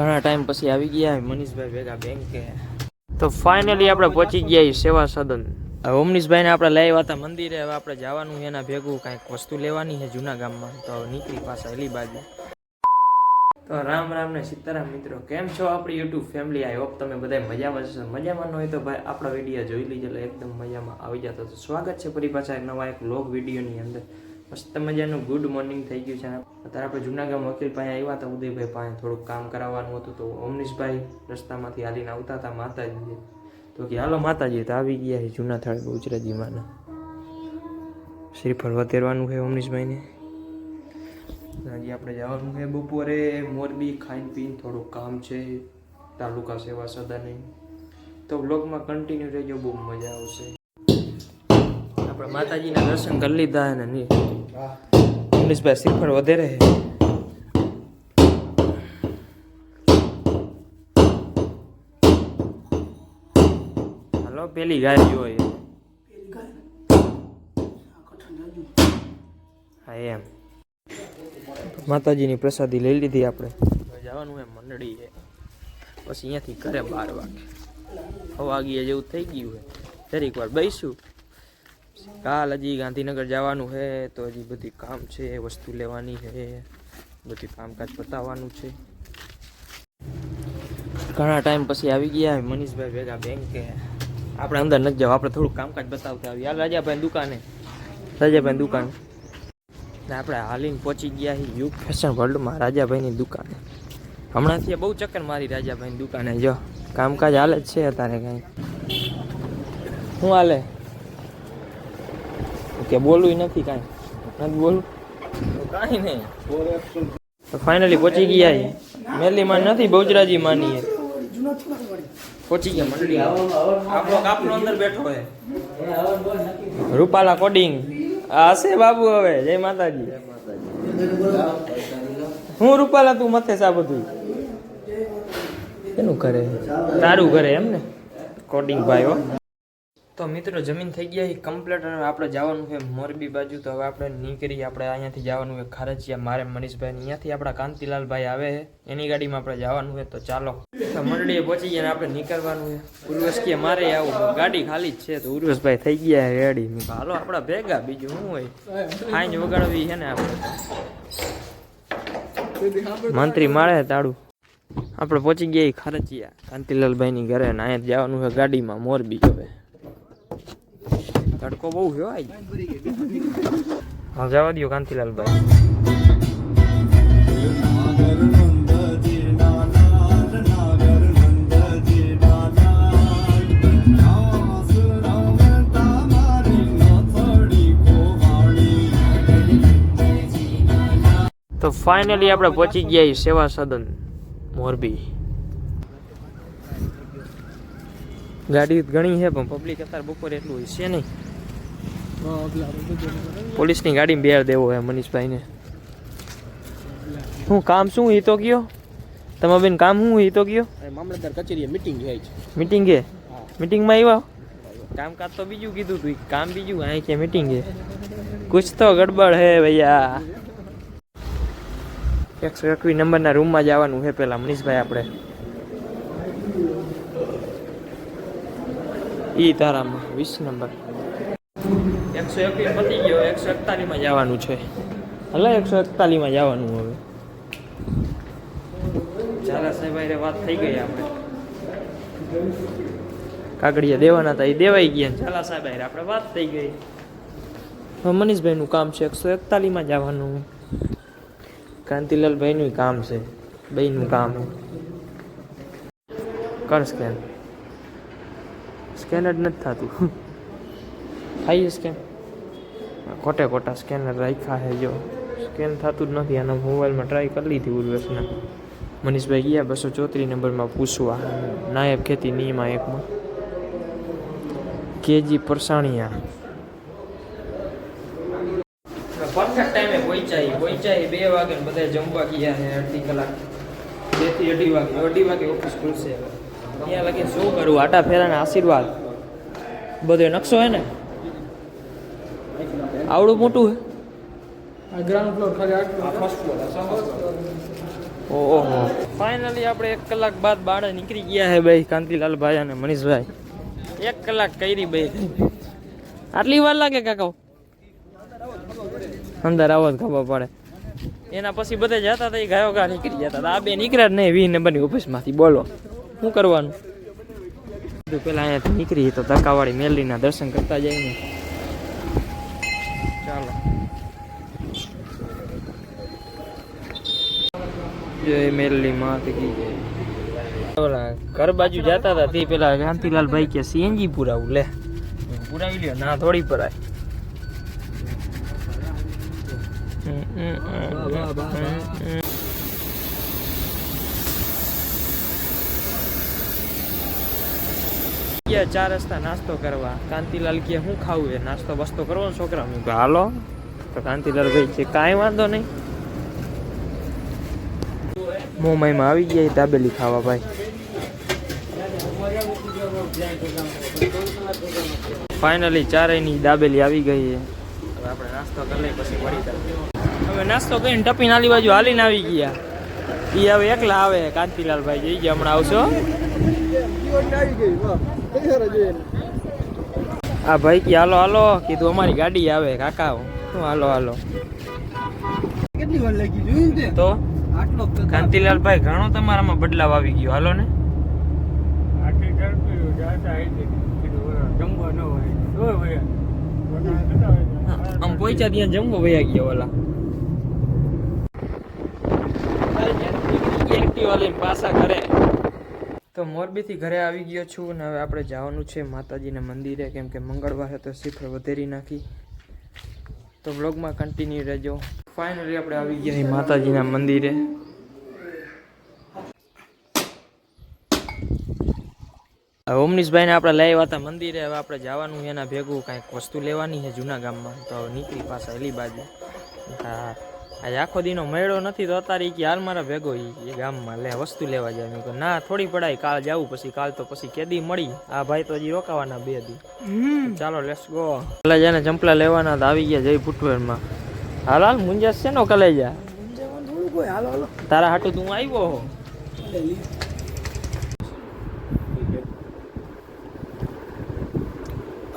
ઘણા ટાઈમ પછી આવી ગયા મનીષભાઈ ભેગા બેંકે તો ફાઇનલી આપણે પહોંચી ગયા સેવા સદન ઓમનીશભાઈને આપણે લઈ આવ્યા હતા મંદિરે. હવે આપણે જવાનું એના ભેગું. કાંઈક વસ્તુ લેવાની છે જૂના ગામમાં. તો નીકળી પાછા એલી બાજુ. તો રામ રામ ને સીતારામ મિત્રો, કેમ છો આપણી યુટ્યુબ ફેમિલી આઈ હોપ તમે બધા મજામાં છો. મજામાં ન હોય તો ભાઈ આપણા વીડિયો જોઈ એટલે એકદમ મજામાં. આવી જતો તો સ્વાગત છે ફરી પાછા નવા એક લોગ વિડીયોની અંદર. મસ્ત મજાનું ગુડ મોર્નિંગ થઈ ગયું છે. અત્યારે આપણે જૂનાગઢ વકીલ પાસે આવ્યા હતા, ઉદયભાઈ પાસે થોડુંક કામ કરાવવાનું હતું તો ઓમનીશભાઈ રસ્તામાંથી હાલીને આવતા હતા માતાજીએ. તો કે, હાલો માતાજી, તો આવી ગયા છે જૂના થાળ બહુચરાજીમાંના શ્રીફળ વધેરવાનું છે અમનીશભાઈને. હજી આપણે જવાનું છે બપોરે મોરબી ખાઈને પીને થોડુંક કામ છે, તાલુકા સેવા સદાને તો બ્લોગમાં કન્ટિન્યુ રહેજો, બહુ મજા આવશે. માતાજીના દર્શન કરી લીધા અને ની શ્રીફળ વધેરે હાલો પેલી ગાય જોઈએ હા એમ. માતાજીની પ્રસાદી લઈ લીધી આપણે. જવાનું એમ મંડળી છે પછી અહીંયાથી ઘરે બાર વાગે. વાગીએ જેવું થઈ ગયું છે જરીક વાર બેસીશું કાલ હજી ગાંધીનગર જવાનું છે, તો હજી બધી કામ છે, વસ્તુ લેવાની છે, બધું કામકાજ પતાવવાનું છે. ઘણા ટાઈમ પછી આવી ગયા મનીષભાઈ ભેગા બેંકે આપણે અંદર નથી જાવ, આપણે થોડુંક કામકાજ બતાવતા આવીએ. હાલ રાજાભાઈ દુકાને. રાજાભાઈ દુકાન. આપણે હાલીને પહોંચી ગયા યુગ ફેશન વર્લ્ડમાં રાજાભાઈની દુકાને. હમણાંથી બહુ ચક્કર મારી રાજાભાઈની દુકાને, જો. કામકાજ હાલે જ છે અત્યારે કાંઈ. શું હાલે? કે બોલવું નથી કાંઈ. નથી બોલવું? કાંઈ નહીં. તો ફાઇનલી પહોંચી ગયા મેલી માં નથી બહુજરાજી માની પહોંચી ગયા મંડળી આપણો કાપનો અંદર બેઠો છે. રૂપાલા કોડિંગ. આ હશે બાબુ હવે જય માતાજી. હું રૂપાલા તું મથે સા બધું એનું કરે તારું કરે એમ ને? કોડિંગ ભાઈ હો. તો મિત્રો, જમીન થઈ ગયા કમ્પ્લીટ અને આપણે જવાનું છે મોરબી બાજુ. તો હવે આપણે નીકળી, આપણે અહીંયાથી જવાનું છે ખારચિયા મારે મનીષભાઈ અહીંયાથી આપણા કાંતિલાલભાઈ આવે છે. એની ગાડીમાં આપણે જવાનું છે. તો ચાલો. તો મંડળીએ પહોંચી ગયા આપણે નીકળવાનું છે. ઉર્વશ કે મારે આવું ગાડી ખાલી જ છે. તો ઉર્વશભાઈ થઈ ગયા રેડી હાલો, આપણા ભેગા, બીજું શું હોય? ફાઈન વગાડવી છે ને આપણે. મંત્રી મારે તાળું. આપણે પહોંચી ગયા ખારચિયા કાંતિલાલભાઈની ઘરે ને અહીંયા જવાનું છે ગાડીમાં મોરબી. હવે તડકો બહુ છે આજ હા, જવા દો કાંતિલાલભાઈ. તો ફાઇનલી આપણે પહોંચી ગયા સેવા સદન મોરબી. ગાડી ઘણી છે, પણ પબ્લિક અત્યારે બપોરે એટલું છે નહીં. પોલીસની ગાડીમાં બેર દેવો હે મનીષભાઈને. શું કામ શું એ તો કયો તમે બેન કામ શું એ તો કયો મામલતદાર કચેરીએ મીટિંગ છે. મીટિંગ છે મીટિંગમાં આવ્યા કામકાજ તો બીજું કીધું તું કામ બીજું અહીં કે મીટિંગ છે કુછ તો ગડબડ હે ભૈયા. એકસો એકવીસ નંબરના રૂમમાં જવાનું છે પેલા મનીષભાઈ આપણે. ઈ તારામાં વીસ નંબર. એકસો એકવીસ પતી ગયો, એકસો એકતાલીસમાં જવાનું છે. હલે એકસો એકતાલીસમાં જવાનું હવે. ચાલા સાહેબ વાત થઈ ગઈ આપણે. કાગડિયા દેવાના હતા, એ દેવાઈ ગયા ચાલા સાહેબ આપણે વાત થઈ ગઈ. મનીષભાઈનું કામ છે, એકસો એકતાલીસમાં જવાનું. કાંતિલાલભાઈનું કામ છે, બેયનું કામ. કર સ્કેન સ્કેન જ નથી થતું. થાય સ્કેન ખોટે ખોટા સ્કેનર રાખ્યા છે જો. સ્કેન થતું જ નથી અને મોબાઈલમાં ટ્રાય કરી લીધી ઉર્વેશના. મનીષભાઈ ગયા બસો ચોત્રીસ નંબરમાં પૂછવા. નાયબ ખેતી નિયમા એકમાં કેજી પરસાણિયા. પરફેક્ટ ટાઈમે પહોંચાઈ પહોંચાઈ બે વાગે બધા જમવા ગયા છે અડધી કલાક. બેથી અઢી વાગે. અઢી વાગે ઓફિસ ખુલશે. ત્યાં લગી શું કરવું આટા ફેરાના આશીર્વાદ. બધો નકશો હે ને? આવડું મોટું હે? ગ્રાઉન્ડ ફ્લોર ખાલી આટલું ફર્સ્ટ ફ્લોર ઓહો. ફાઇનલી આપણે એક કલાક બાદ બાળે નીકળી ગયા હે ભાઈ કાંતિલાલ ભાઈ અને મનીષભાઈ. એક કલાક કરી ભાઈ. આટલી વાર લાગે કાકા? અંદર આવો જ ખબર પડે. એના પછી બધા જતા હતા એ ગાયો ગા નીકળી જતા હતા. આ બે નીકળ્યા જ નહીં વી નંબરની ઓફિસમાંથી. બોલો શું કરવાનું? પેલા અહીંયાથી નીકળી તો ધક્કાવાળી મેલીના દર્શન કરતા જઈને ચાલો કી ઘર બાજુ જતા હતા તે પેલા કાંતિલાલ ભાઈ કે સીએનજી પુરાવું લે. પુરાવી લ્યો, ના થોડી પરાય. ચાર રસ્તા નાસ્તો કરવા. કાંતિલાલ કે શું ખાવું? એ નાસ્તો બસ્તો કરવો છોકરા? હું હાલો. તો કાંતિલાલ ભાઈ છે કાંઈ વાંધો નહીં. મોમાઈમાં આવી ગયા દાબેલી ખાવા ભાઈ. ફાઇનલી ચારેયની દાબેલી આવી ગઈ છે. હવે આપણે નાસ્તો કરી લઈએ પછી કરીએ. હવે નાસ્તો કરીને ટપી નાલી બાજુ હાલીને આવી ગયા. એ હવે એકલા આવે કાંતિલાલ ભાઈ જઈ ગયા હમણાં આવશો? આ ભાઈ કે હાલો હાલો. કીધું અમારી ગાડી આવે કાકા. શું હાલો હાલો. કેટલી વાર લાગી જોયું તે? તો આટલો જ કાંતિલાલ ભાઈ ઘણો તમારામાં બદલાવ આવી ગયો. હાલો ને. આમ પહોંચ્યા ત્યાં જમવો વયા ગયા ઓલા. એક્ટિવા લઈને પાછા ઘરે. તો મોરબીથી ઘરે આવી ગયો છું અને હવે આપણે જવાનું છે માતાજીના મંદિરે. કેમ કે મંગળવારે તો શિખર વધેરી નાખી. તો બ્લોગમાં કન્ટિન્યુ રહેજો. ફાઇનલી આપણે આવી ગયા માતાજીના મંદિરે. ઓમનીશભાઈને આપણે લઈ આવ્યા હતા મંદિરે. હવે આપણે જવાનું એના ભેગું. કાંઈક વસ્તુ લેવાની છે જૂના ગામમાં. તો નીકળી પાછા એલી બાજુ. હા. આજે આખો દીનો મેળો નથી તો અત્યારે કે હાલ મારા ભેગો એ ગામમાં લે વસ્તુ લેવા જાય. મેં ના થોડી પડાય કાલ જાવું પછી કાલ તો પછી કેદી મળી. આ ભાઈ તો હજી રોકાવાના બે દી. ચાલો લેટ્સ ગો કલેજાને ચંપલા લેવાના તો આવી ગયા જય ફૂટવેરમાં હાલ હાલ મુંજાસ છે નો હાલો હાલો તારા હાટું તું આવ્યો હો.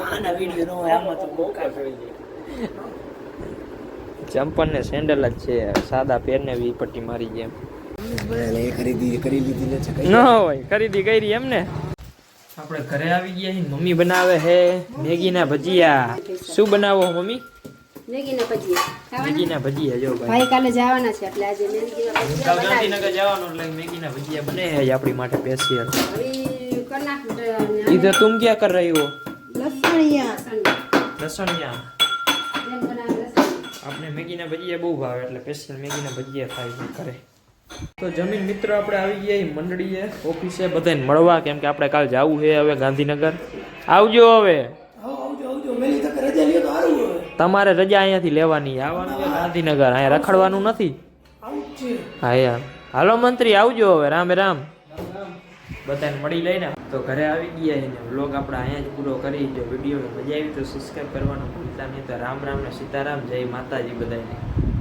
આના વીડિયો નો આમાં તો બોકા જોઈ ચંપલ ને સેન્ડલ જ છે સાદા પેરને વી પટ્ટી મારી જેમ જાય ખરીદી કરી લીધી ને છે ન હોય ખરીદી કરી એમ ને આપણે ઘરે આવી ગયા છીએ મમ્મી બનાવે હે મેગીના ભજીયા શું બનાવો મમ્મી મેગીના ભજીયા ખાવાના મેગીના ભજીયા જો ભાઈ ભાઈ કાલે જવાના છે એટલે આજે મેગીના કાલ ભજીયા ગાંધીનગર જવાનું એટલે મેગીના ભજીયા બને હે આપણી માટે સ્પેશિયલ બનાવી કર નાખ इधर तुम क्या कर रही हो લસણિયા લસણિયા મેગીના ભજીયા બહુ ભાવે એટલે સ્પેશિયલ મેગીના ભજીયા થાય છે ઘરે. તો જમીન મિત્રો આપણે આવી ગયા મંડળીએ ઓફિસે બધાને મળવા કેમ કે આપણે કાલ જવું છે હવે ગાંધીનગર. આવજો હવે. તમારે રજા અહીંયાથી લેવાની આવવાનું છે ગાંધીનગર. અહીંયા રખડવાનું નથી. હા યાર. હાલો મંત્રી આવજો હવે. રામે રામ. બધાને મળી લઈને તો ઘરે આવી ગયા છે ને વ્લોગ આપણે અહીંયા જ પૂરો કરી, જો વીડિયો મજા આવી તો સબસ્ક્રાઈબ કરવાનું ભૂલતા નહીં. તો રામ રામ ને સીતારામ, જય માતાજી બધાને